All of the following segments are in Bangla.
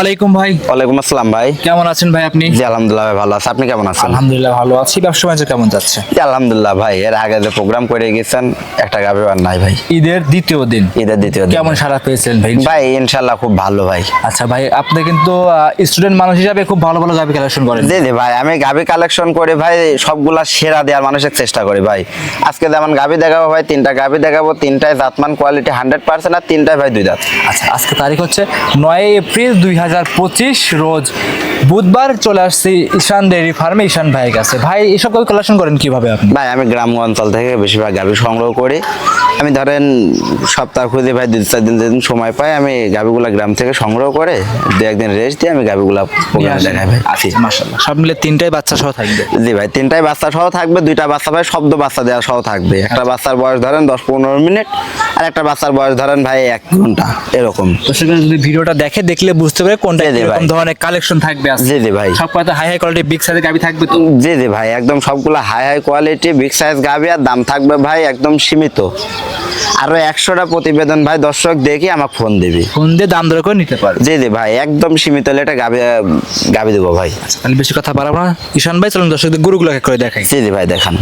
আলাইকুম ভাই। ওয়ালাইকুম আসসালাম ভাই। কেমন আছেন ভাই আপনি? জি আলহামদুলিল্লাহ ভাই ভালো আছে। আপনি কেমন আছেন? আলহামদুলিল্লাহ ভালো আছি। ব্যবসা বাণিজ্য কেমন যাচ্ছে? জি আলহামদুলিল্লাহ ভাই এর আগে যে প্রোগ্রাম করে গেছেন একটা গাভি আর নাই ভাই। ঈদের দ্বিতীয় দিন। ঈদের দ্বিতীয় দিন। কেমন সারা পেয়েছেন ভাই? ভাই ইনশাল্লাহ খুব ভালো ভাই। আচ্ছা ভাই আপনি কিন্তু স্টুডেন্ট মানুষ হিসাবে খুব ভালো ভালো গাবি কালেকশন করেন। জি জি ভাই আমি গাভি কালেকশন করে ভাই সবগুলা সেরা দেওয়ার মানুষের চেষ্টা করি ভাই। আজকে যেমন গাভি দেখাবো ভাই তিনটা গাভি দেখাবো তিনটায় জাতমান কোয়ালিটি হান্ড্রেড পার্সেন্ট আর তিনটায় ভাই দুই দাঁত আচ্ছা আজকে তারিখ হচ্ছে নয় এপ্রিল দুই হাজার পঁচিশ রোজ বুধবার চলে আসছি ঈশান ডেয়ারি ফার্মে। ঈশান ভাইয়ের কাছে। ভাই এসব গাবি কালেকশন করেন কীভাবে আপনি? ভাই আমি গ্রাম অঞ্চল থেকে বেশিরভাগ গাভি সংগ্রহ করি। আমি ধরেন সপ্তাহ খুঁজে ভাই দুই চার দিন যেদিন সময় পাই আমি গাভিগুলা গ্রাম থেকে সংগ্রহ করে দু একদিন রেস্ট দিয়ে আমি গাভিগুলা প্রোগ্রামে দেখাই ভাই। জি। আচ্ছা মাশাআল্লাহ। সব মিলে তিনটাই বাচ্চা সহ থাকবে? জি ভাই তিনটাই বাচ্চা সহ থাকবে দুইটা বাচ্চা ভাই শব্দ বাচ্চা দেওয়া সহ থাকবে। একটা বাচ্চার বয়স ধরেন দশ পনেরো মিনিট আর একটা বাচ্চার বয়স ধরেন ভাই এক ঘণ্টা এরকম। তো সেখানে যদি ভিডিওটা দেখে দেখলে বুঝতে পারে কোনটা এরকম ভাই। ধরনের কালেকশন থাকবে জি জি ভাই। সব হাই হাই কোয়ালিটি বিগ সাইজের গাবি থাকবে তো? জি জি ভাই একদম সবগুলো high high quality big size গাভি আর দাম থাকবে ভাই একদম সীমিত। আরও একশোটা প্রতিবেদন ভাই দর্শক দেখি আমাকে ফোন দিবি। ফোন দিয়ে দাম দর করে নিতে পারবে। জি জি ভাই একদম সীমিত এটা গাভি গাভি দেবো ভাই। তাহলে বেশি কথা বাড়াবো না। ঈশান ভাই চলুন দর্শকদের গরুগুলো এক এক করে দেখাই। জি জি ভাই দেখান।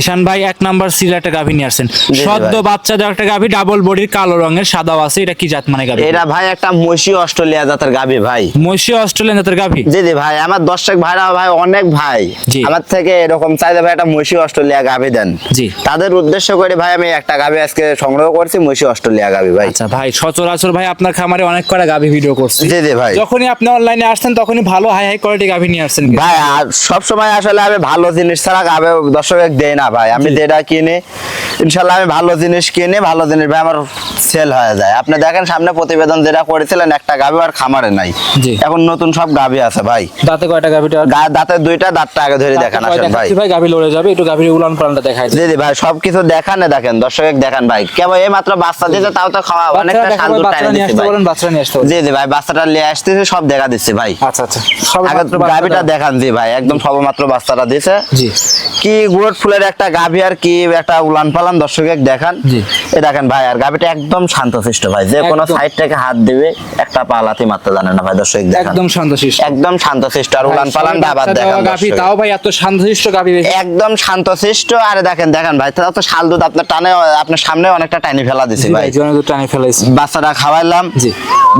ঈশান ভাই এক নাম্বার সিরিয়াল একটা গাভি নিয়ে আসছেন। সদ্য বাচ্চা দেওয়া একটা গাভি ডাবল বডির কালো রঙের সাদাও আছে। এটা কি জাত মানে গাভি এটা ভাই একটা মসি অস্ট্রেলিয়া জাতের গাভি ভাই। মৈশী অস্ট্রেলিয়ান জাতের গাভি? জি জি ভাই আমার দর্শক ভাইরা ভাই অনেক ভাই। আমার থেকে এরকম চাইলে ভাই একটা মসি অস্ট্রেলিয়া গাভি দেন। জি। তাদের উদ্দেশ্য করে ভাই আমি একটা গাভি আজকে সংগ্রহ করছি মসি অস্ট্রেলিয়া গাভি ভাই। আচ্ছা ভাই সচরাচর ভাই আপনার খামারে অনেক কটা গাভি ভিডিও করছে। জি জি ভাই। যখনই আপনি অনলাইনে আসছেন তখনই ভালো হাই হাই কোয়ালিটি গাভি নিয়ে আসছেন ভাই আর সবসময় আসলে আমি ভালো জিনিস ছাড়া গাবে দর্শক দেই না ভাই। আমি যেটা কিনে ইনশাল্লাহ আমি ভালো জিনিস কিনে ভালো জিনিস ভাই আমার সেল হয়ে যায়। আপনি দেখেন সামনে প্রতিবেদন যেটা করেছিলেন একটা গাভি আর খামারে নাই। জি। এখন নতুন সব গাভি আছে ভাই। দাঁতে কয়টা গাভিটা গা- দাঁতের দুইটা দাঁতটা আগে ধরে দেখান আসেন ভাই। ভাই গাভি লড়ে যাবে একটু গাভির উলান পালানটা দেখাই জি জি ভাই সবকিছু দেখান না দেখেন দর্শক দেখান ভাই। কেবল এই মাত্র বাচ্চা দিতে তাও তো খাওয়া অনেকটা শান্ত টাইম ভাই। পারেন বাচ্চারা নিয়ে আসতে জি জি ভাই বাচ্চাটা নিয়ে আসতেছে সব দেখা দিচ্ছে ভাই। আচ্ছা আচ্ছা। সবে আগে গাভিটা দেখান জি ভাই একদম সবেমাত্র বাচ্চাটা দিছে জি। কি গুড় ফুলের একটা গাভি আর কি একটা উলান পালান দর্শক এক দেখান। জি। এ দেখেন ভাই আর গাভিটা একদম শান্তশিষ্ট ভাই। যে কোনো সাইড থেকে হাত দিবে একটা পালাতি মারতে জানে না ভাই দর্শক একদম শান্তশিষ্ট। একদম শান্তশিষ্ট। আর উলান পালান আবার বাচ্চা দেখান দেওয়া গাভি দর্শক। তাও ভাই এত শান্তশিষ্ট গাভি একদম শান্তশিষ্ট। আর দেখেন দেখেন ভাই তাও তো শাল দুধ আপনার টানে আপনার সামনে অনেকটা টাইনি ফেলা দিছে ভাই ভাই। জীবনে দুটো টানে ফেলাইছি। বাচ্চাটা খাওয়াইলাম। জি।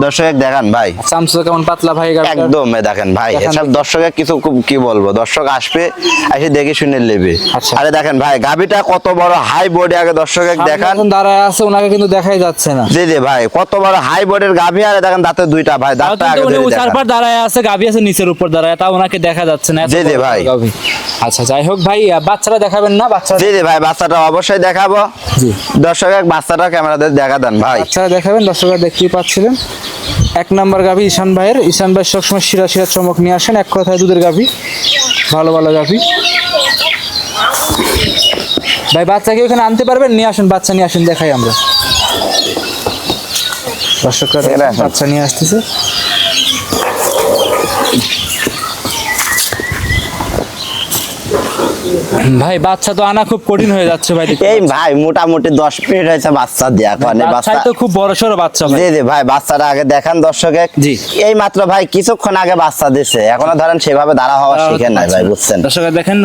দর্শক দেখান ভাই। চামচা কেমন পাতলা ভাই একদম দেখেন ভাই এসব দর্শকের কিছু কি বলব? দর্শক আসবে এসে দেখে শুনে নেবে। আচ্ছা। আরে দেখেন ভাই গাবিটা কত বড় হাই বোর্ডে আগে দর্শকের দেখান। দাঁড়ায় আছে ওনাকে কিন্তু দেখাই যাচ্ছে না। জি জি ভাই কত বড় হাই বোর্ডের গাভি আরে দেখেন দাঁতে দুইটা ভাই দাঁতটা কিন্তু উনি ধরে পর দাঁড়ায় আছে গাভি আছে নিচের উপর দাঁড়ায়। ওনাকে দেখা যাচ্ছে না এত জি, জি, ভাই। আচ্ছা যাই হোক ভাই বাচ্চারা দেখাবেন না জি জি ভাই বাচ্চাটা অবশ্যই দেখাবো। জি। দর্শক বাচ্চাটা ক্যামেরাতে দেখা দেন ভাই। বাচ্চারা দেখাবেন দর্শকরা দেখতেই পাচ্ছিলেন। এক নাম্বার গাভি ঈশান ভাইয়ের। ঈশান ভাই সবসময় শিরা শিরা চমক নিয়ে আসেন এক কথায় দুধের গাভি। ভালো ভালো গাভি। ভাই বাচ্চাকে ওখানে আনতে পারবেন? নিয়ে আসুন বাচ্চা নিয়ে আসুন দেখাই আমরা। দর্শকরা। বাচ্চা নিয়ে আসতেছে। ভাই বাচ্চা তো আনা খুব কঠিন হয়ে যাচ্ছে ভাই এই ভাই মোটামুটি দশ মিনিট হয়েছে বাচ্চা দেওয়া মানে বাচ্চা তো খুব বড় সড়ো বাচ্চা ভাই। জি জি ভাই বাচ্চাটা আগে দেখান দর্শকে। জি। এই মাত্র ভাই কিছুক্ষণ আগে বাচ্চা দিছে। এখনও ধরেন সেভাবে দাঁড়া হওয়া শিখেন নাই ভাই বুঝছেন? দর্শকরা দেখেন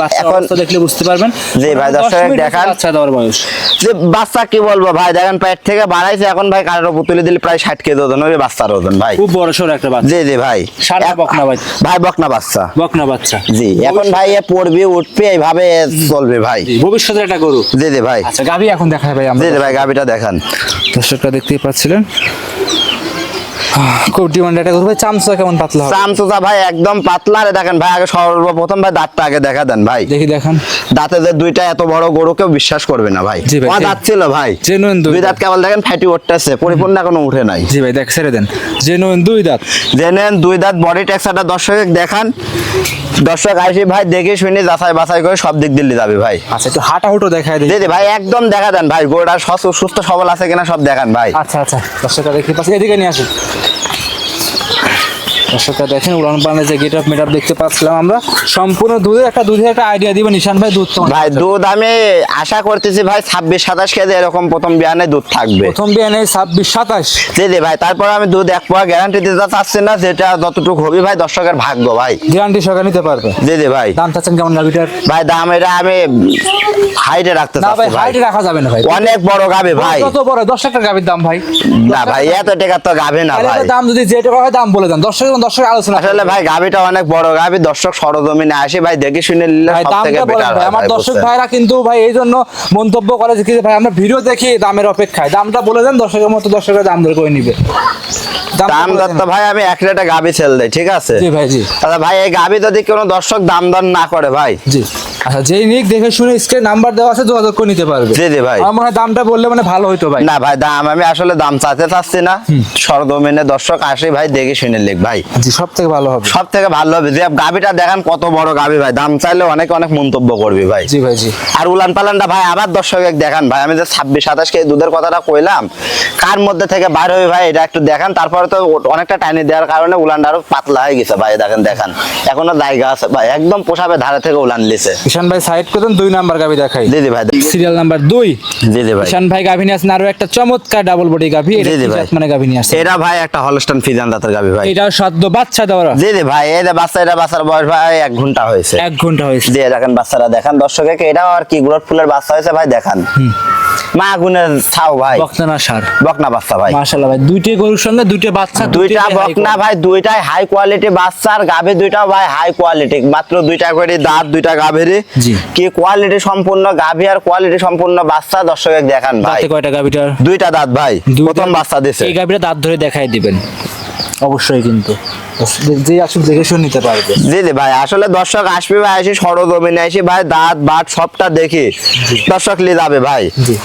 বাচ্চা অবস্থা দেখলে বুঝতে পারবেন। জি ভাই, দর্শক দেখান। বাচ্চা দেওয়ার বয়স। যে বাচ্চা কি বলব ভাই দেখেন পেট থেকে বাড়াইছে এখন ভাই কারোর উপর তুলে দিলে প্রায় ষাট কেজি ওজন ওই বাচ্চার ওজন ভাই। খুব বড় সড়ো একটা বাচ্চা। জি জি ভাই। না বকনা ভাই? ভাই বকনা বাচ্চা। বকনা বাচ্চা। জি এখন ভাই এ পড়বি উঠবি এইভাবে চলবে ভাই। ভবিষ্যতে ভবিষ্যতের একটা গরু? জি জি ভাই। আচ্ছা গাভী এখন দেখায় ভাই আমরা। জি জি ভাই গাভীটা দেখান। দর্শকরা দেখতেই পাচ্ছিলেন। খুব ডিমান্ড ভাই চামচা কেমন পাতলা হবে? চামচুচা ভাই একদম পাতলা। রে দেখেন ভাই আগে সর্বপ্রথম ভাই দাঁতটা আগে দেখা দেন ভাই। দেখি দেখান। দাঁতে যে দুইটা এত বড় গরু কেউ বিশ্বাস করবে না ভাই। জি। দাঁত ছিল ভাই। জেনুইন দুই দাঁত কেবল দেখেন ফাইটি উঠতেছে পরিপূর্ণ এখনও উঠে নাই। জি ভাই দেখ ছেড়ে দেন। জেনুইন দুই দাঁত। জেনেন দুই দাঁত বডি টেক্সারটা দর্শক দেখান। দর্শক আইসি ভাই দেখে শুনে যাচাই বাছাই করে সব দিক দিল্লি যাবে ভাই। আচ্ছা একটু হাঁটা হুটো দেখায় দিই। দিদি ভাই একদম দেখা দেন ভাই গোড়া সুস্থ সবল আছে কিনা সব দেখান ভাই। আচ্ছা আচ্ছা দর্শকরা দেখতে পাচ্ছি এদিকে নিয়ে আসুন। দর্শকরা দেখেন উড়ান পালানে যে গেট আপ মেট আপ দেখতে পাচ্ছিলাম আমরা সম্পূর্ণ দুধের একটা দুধের একটা আইডিয়া দিবেন নিশান ভাই দুধ ভাই দুধ আমি আশা করতেছি ভাই ছাব্বিশ সাতাশ কেজি এরকম প্রথম বিয়ানে দুধ থাকবে। প্রথম বিয়ানে ছাব্বিশ সাতাশ। জি জি ভাই তারপর আমি দুধ এক পোয়া গ্যারান্টি দিতে চাচ্ছি না যেটা যতটুকু হবে ভাই দর্শকের ভাগ্য ভাই। গ্যারান্টি সহকারে নিতে পারবে। জি জি ভাই। দাম চাচ্ছেন কেমন গাভিটার ভাই দাম এটা আমি হাইটে রাখতে চাচ্ছি ভাই হাইট রাখা যাবে না ভাই। অনেক বড় গাবে ভাই। কত বড় দশ টাকা গাভির দাম ভাই। না ভাই এত টাকা তো গাবে না ভাই। দাম যদি যে টাকা হয় দাম বলে দেন। দশ টাকা আলোচনা আসলে ভাই গাবিটা অনেক বড়। গাবি দর্শক সরজমিনে আসে। ভাই দেখে শুনে নিলে সব থেকে বেটার আমার দর্শক ভাইরা কিন্তু ভাই এই জন্য মন্তব্য করে যে ভাই আমরা ভিডিও দেখি দামের অপেক্ষায়। দামটা বলে দেন দর্শকের মতো দর্শকের দাম দর করে নিবে। দাম দর তো ভাই আমি এক লিটার গাবি ছেল দেই ঠিক আছে? জি ভাই জি। তাহলে ভাই এই গাবি যদি কোনো দর্শক দাম দর না করে ভাই জি। আচ্ছা যেই নিক দেখে শুনে স্ক্রিন নাম্বার দেওয়া আছে যোগাযোগ করে নিতে পারবে। জি জি ভাই। আমার দামটা বললে মানে ভালো ভাই। না ভাই দাম আমি আসলে দাম চাইতে চাচ্ছি না। দর্শক আসে ভাই দেখে শুনে লিখ ভাই। জি সব থেকে ভালো হবে। সব থেকে ভালো হবে। যে গাবিটা দেখেন কত বড় গাবি ভাই। দাম চাইলে অনেকে অনেক মন্তব্য করবি ভাই। জি ভাই জি। আর উলান পালানটা ভাই আবার দর্শক দেখান ভাই। আমি যে ছাব্বিশ সাতাশ কেজি দুধের কথাটা কইলাম কার মধ্যে থেকে বাইর হবে ভাই এটা একটু দেখান। তারপরে তো অনেকটা টাইনি দেওয়ার কারণে উলানটা আরও পাতলা হয়ে গেছে ভাই দেখেন দেখান। এখনও জায়গা আছে ভাই একদম পোষাবে ধারে থেকে উলান লিছে ঈশান ভাই সাইড করেন দুই নাম্বার গাভি দেখাই। জি জি ভাই। সিরিয়াল নাম্বার দুই। জি জি ভাই। ঈশান ভাই গাভি নিয়ে আসেন আরও একটা চমৎকার ডাবল বডি গাভি। এটা জি, ভাই। মানে গাভি নিয়ে আসেন এটা ভাই একটা হলস্টন ফিজান দাঁতের গাবি ভাই। এটা সদ্য বাচ্চা দেওয়ার। জি জি ভাই। এই যে বাচ্চা এটা বাচ্চার বয়স ভাই এক ঘণ্টা হয়েছে। এক ঘণ্টা হয়েছে। দিয়ে দেখেন বাচ্চারা দেখেন দর্শকে এটা আর কি গুলোর ফুলের বাচ্চা হয়েছে ভাই দেখান। মা ছাও ভাই। বক্তানা সার। বকনা বাচ্চা ভাই। মাশাআল্লাহ ভাই দুইটি গরুর সঙ্গে দুইটা বাচ্চা দুইটা বকনা ভাই দুইটাই হাই কোয়ালিটি বাচ্চা আর গাভী দুইটাও ভাই হাই কোয়ালিটি মাত্র দুইটা করে দাঁত দুইটা গাভীর। জি। কি কোয়ালিটি সম্পূর্ণ গাভী আর কোয়ালিটি সম্পূর্ণ বাচ্চা? দর্শক দেখান ভাই। কয়টা গাভিটার? দুইটা দাঁত ভাই। প্রথম বাচ্চা দিছে। এই গাভিটা দাঁত ধরে দেখাই দিবেন। অবশ্যই কিন্তু। যে আসুক দেখে শুনে নিতে পারবে। জি জি ভাই আসলে দর্শক আসবে ভাই আসি সরজমিনে এসে ভাই দাঁত বাট সবটা দেখে। দর্শক লি যাবে ভাই। জি।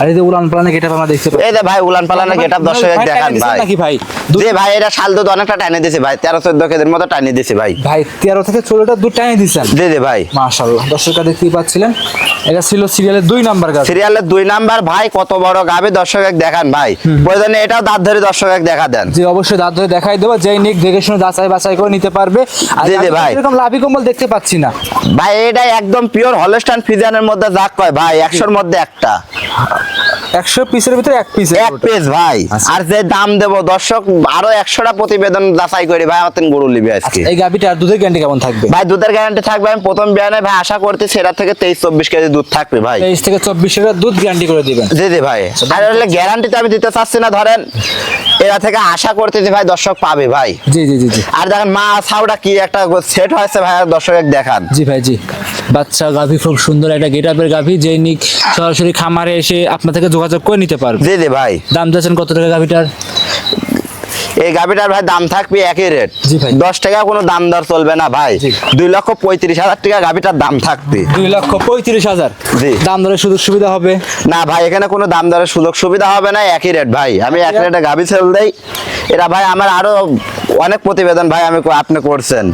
আর এই যে উলান পালানে গেটা আমরা দেখতে পাই এই যে ভাই উলান পালানের গেটআপ দর্শক দেখান ভাই। নাকি ভাই? জি ভাই এটা শাল দুধ অনেকটা টাইনে দিছে ভাই তেরো চোদ্দ কেজির মতো টাইনে দিছে ভাই। ভাই তেরো থেকে ষোলোটা দুধ টাইনে দিচ্ছেন জি জি ভাই। মাশাআল্লাহ দর্শকরা দেখতেই পাচ্ছিলেন। এটা ছিল সিরিয়ালের দুই নাম্বার গাভি সিরিয়ালের দুই নাম্বার ভাই কত বড় গাবে দর্শক দেখান ভাই। প্রয়োজনে এটাও দাঁত ধরে দর্শক দেখা দেন। যে অবশ্যই দাঁত ধরে দেখাই দেবো যেই নিক দেখে শুনে যাচাই বাছাই করে নিতে পারবে। আর জি, জি, ভাই। এরকম লাভি কম্বল দেখতে পাচ্ছি না। ভাই এটা একদম পিওর হলস্টান ফিজানের মধ্যে যাক কয় ভাই একশোর মধ্যে একটা। একশো পিসের ভিতরে এক পিস এক পিস ভাই। আচ্ছা। আর যে দাম দেবো দর্শক আরও একশোটা প্রতিবেদন যাচাই করি ভাই গরু লিবি আজকে। এই আর দুধের গ্যারান্টি কেমন থাকবে? ভাই দুধের গ্যারান্টি থাকবে আমি প্রথম বিয়ানে ভাই আশা করতে সেটা থেকে তেইশ চব্বিশ কেজি দুধ থাকবে ভাই। তেইশ থেকে চব্বিশ লিটার দুধ গ্যারান্টি করে দিবেন। জি জি ভাই। আর হলে গ্যারান্টি তো আমি দিতে চাচ্ছি না ধরেন। এরা থেকে আশা করতেছি ভাই দর্শক পাবে ভাই। জি জি জি জি। আর দেখেন মা ছাউটা কি একটা সেট হয়েছে ভাই দর্শক দর্শক দেখান। জি ভাই জি। বাচ্চা গাভি খুব সুন্দর একটা গেট আপের গাভি যেই নিক সরাসরি খামারে এসে আপনার থেকে যোগাযোগ করে নিতে পারবে। জি জি ভাই। দাম যাচ্ছেন কত টাকা গাভিটার? এই গাভিটার ভাই দাম থাকবে একই রেট। দশ টাকা কোনো দাম দর চলবে না ভাই। দুই লক্ষ পঁয়ত্রিশ হাজার টাকা গাভিটার দাম থাকবে। দুই লক্ষ পঁয়ত্রিশ হাজার। জি। দাম দরের সুযোগ সুবিধা হবে? না ভাই এখানে কোনো দাম দরের সুযোগ সুবিধা হবে না একই রেট ভাই। আমি এক রেটে গাভি সেল দেই। এটা ভাই আমার আরও অনেক প্রতিবেদন ভাই আমি আপনি করছেন।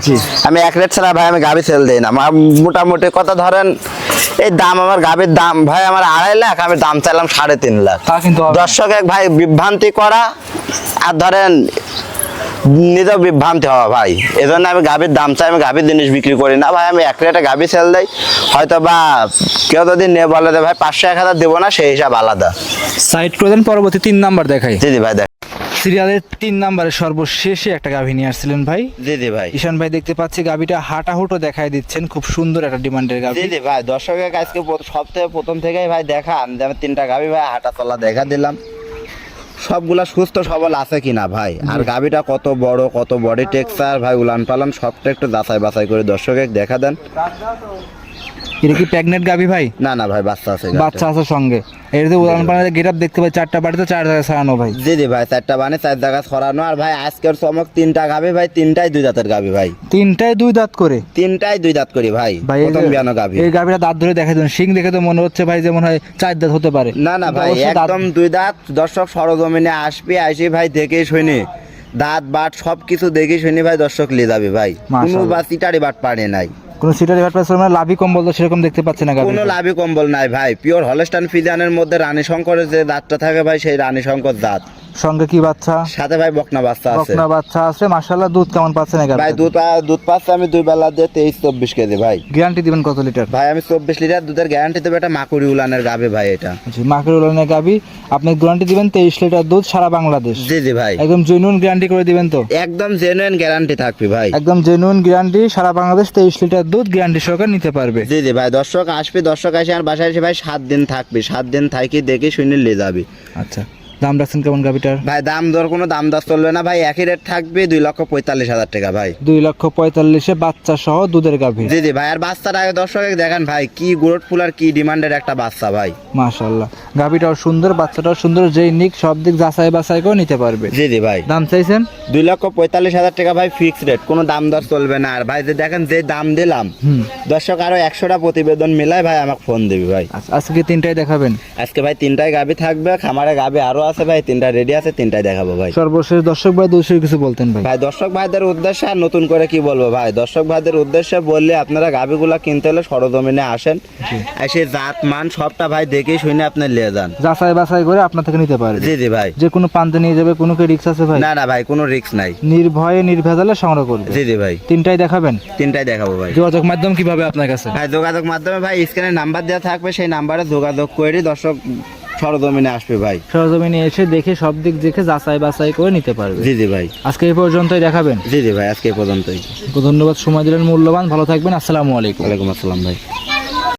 আমি এক রেট ছাড়া ভাই আমি গাভি সেল দেই না। মোটামুটি কথা ধরেন এই দাম আমার গাভির দাম ভাই আমার আড়াই লাখ আমি দাম চাইলাম সাড়ে তিন লাখ। দর্শক এক ভাই বিভ্রান্তি করা আর ধরেন নিজেও বিভ্রান্তি হওয়া ভাই। এজন্য আমি গাভীর দাম চাই আমি গাভীর জিনিস বিক্রি করি না। ভাই আমি এক রেটে গাভী সেল দেই। হয়তো বা কেউ যদি নিয়ে বলে ভাই পাঁচশো এক হাজার দেবো না সেই হিসাব আলাদা। সাইড করে দেন পরবর্তী তিন নাম্বার দেখাই। জি জি ভাই দেখ। সিরিয়ালের তিন নাম্বারে সর্বশেষে একটা গাভী নিয়ে আসছিলেন ভাই। জি ভাই। ঈশান ভাই দেখতে পাচ্ছি গাভিটা হাঁটাহুটো দেখাই দিচ্ছেন খুব সুন্দর একটা ডিমান্ডের গাভি। জি ভাই দর্শকের আজকে সব থেকে প্রথম থেকেই ভাই দেখান যে আমি তিনটা গাভী ভাই হাঁটা চলা দেখা দিলাম। সবগুলা সুস্থ সবল আছে কিনা ভাই? আর গাভীটা কত বড় কত বডি টেক্সচার ভাই উলান পালান সবটা একটু যাচাই বাছাই করে দর্শকে দেখা দেন। এটা কি প্রেগনেন্ট গাভি ভাই? না না ভাই বাচ্চা আছে বাচ্চা আছে সঙ্গে। এর যে উদাহরণ পাড়া গেট দেখতে পাই চারটা বাড়িতে চার জায়গায় সারানো ভাই। জি জি ভাই চারটা বানে চার জায়গা ছড়ানো। আর ভাই আজকের চমক তিনটা গাভী ভাই তিনটাই দুই দাঁতের গাভী ভাই। তিনটায় দুই দাঁত করে? তিনটাই দুই দাঁত করি ভাই প্রথম বিয়ানো গাভী। এই গাভিটা দাঁত ধরে দেখা দেন। সিং দেখে তো মনে হচ্ছে ভাই যে মনে হয় চার দাঁত হতে পারে। না না ভাই একদম দুই দাঁত। দর্শক সরজমিনে আসবি আসি ভাই দেখে শুনি। দাঁত বাট সব কিছু দেখে শুনি ভাই দর্শক লিয়ে যাবে ভাই। কোনো বা চিটারি বাট পারে নাই। কোনো সিটার পাচ্ছে মানে লাভি কম্বল তো সেরকম দেখতে পাচ্ছি না কোনো লাভি কম্বল নাই ভাই। পিওর হলস্টান ফিজানের মধ্যে রানী শঙ্করের যে দাঁতটা থাকে ভাই, সেই রানী শঙ্কর দাঁত। সঙ্গে কি বাচ্চা? সাথে ভাই বকনা বাচ্চা আছে। বকনা বাচ্চা আছে মাশাআল্লাহ দুধ কেমন পাচ্ছেন এগারো ভাই দুধ দুধ পাচ্ছে আমি দুই বেলা দিয়ে তেইশ চব্বিশ কেজি ভাই। গ্যারান্টি দিবেন কত লিটার? ভাই আমি চব্বিশ লিটার দুধের গ্যারান্টি দেবো এটা মাকুড়ি উলানের গাবে ভাই এটা। জি মাকের উলানের গাবি আপনি গ্যারান্টি দিবেন তেইশ লিটার দুধ সারা বাংলাদেশ। জি জি ভাই। একদম জেনুইন গ্যারান্টি করে দিবেন তো? একদম জেনুইন গ্যারান্টি থাকবে ভাই। একদম জেনুইন গ্যারান্টি সারা বাংলাদেশ তেইশ লিটার দুধ গ্যারান্টি সহকার নিতে পারবে। জি জি ভাই দর্শক আসবে দর্শক আসে আর বাসায় এসে ভাই সাত দিন থাকবে সাত দিন থাকি দেখে শুনে নিয়ে যাবে। আচ্ছা। দাম রাখছেন কেমন গাবিটার ভাই দাম দর কোনো দাম দর চলবে না। ভাই একই রেট থাকবে দুই লক্ষ পঁয়তাল্লিশ হাজার টাকা ভাই। দুই লক্ষ পঁয়তাল্লিশে বাচ্চা সহ দুধের গাভী। জি জি ভাই আর বাচ্চাটা আগে দর্শক দেখেন ভাই কি গ্রোথ ফুল আর কি ডিমান্ডের একটা বাচ্চা ভাই। মাশাল্লাহ। গাভীটাও সুন্দর বাচ্চাটাও সুন্দর যেই নিক সব দিক যাচাই বাছাই করে নিতে পারবে। জি জি ভাই। দাম চাইছেন? দুই লক্ষ পঁয়তাল্লিশ হাজার টাকা ভাই ফিক্সড রেট কোনো দাম দর চলবে না। আর ভাই যে দেখেন যে দাম দিলাম দর্শক আরও একশোটা প্রতিবেদন মিলাই ভাই আমাকে ফোন দিবি ভাই। আচ্ছা, আজকে তিনটাই দেখাবেন? আজকে ভাই তিনটায় গাবি থাকবে খামারে গাবি আরও আছে ভাই তিনটা রেডি আছে তিনটায় দেখাবো ভাই। সর্বশেষ দর্শক ভাই দুশো কিছু বলতেন ভাই। ভাই দর্শক ভাইদের উদ্দেশ্যে আর নতুন করে কি বলব ভাই? দর্শক ভাইদের উদ্দেশ্যে বললে আপনারা গাবিগুলা কিনতে হলে সরজমিনে আসেন। এসে জাত মান সবটা ভাই দেখে শুনে আপনি নিয়ে যান। যাচাই বাছাই করে আপনার থেকে নিতে পারবে। জি জি ভাই। যে কোনো প্রান্তে নিয়ে যাবে কোনো কি রিক্স আছে ভাই? না না ভাই কোনো রিস্ক নাই। নির্ভয়ে নির্ভেজালে সংগ্রহ করবে। জি জি ভাই। তিনটাই দেখাবেন? তিনটাই দেখাবো ভাই। যোগাযোগ মাধ্যম কীভাবে আপনার কাছে? ভাই যোগাযোগ মাধ্যমে ভাই স্ক্রিনে নাম্বার দেওয়া থাকবে সেই নাম্বারে যোগাযোগ করে দর্শক সরজমিনে আসবে ভাই। সরজমিনে এসে দেখে সব দিক দেখে যাচাই বাছাই করে নিতে পারবে। জি জি ভাই। আজকে এই পর্যন্তই দেখাবেন? জি জি ভাই আজকে এই পর্যন্তই। ধন্যবাদ সময় দিলেন মূল্যবান। ভালো থাকবেন আসসালামু আলাইকুম। ওয়ালাইকুম আসসালাম ভাই।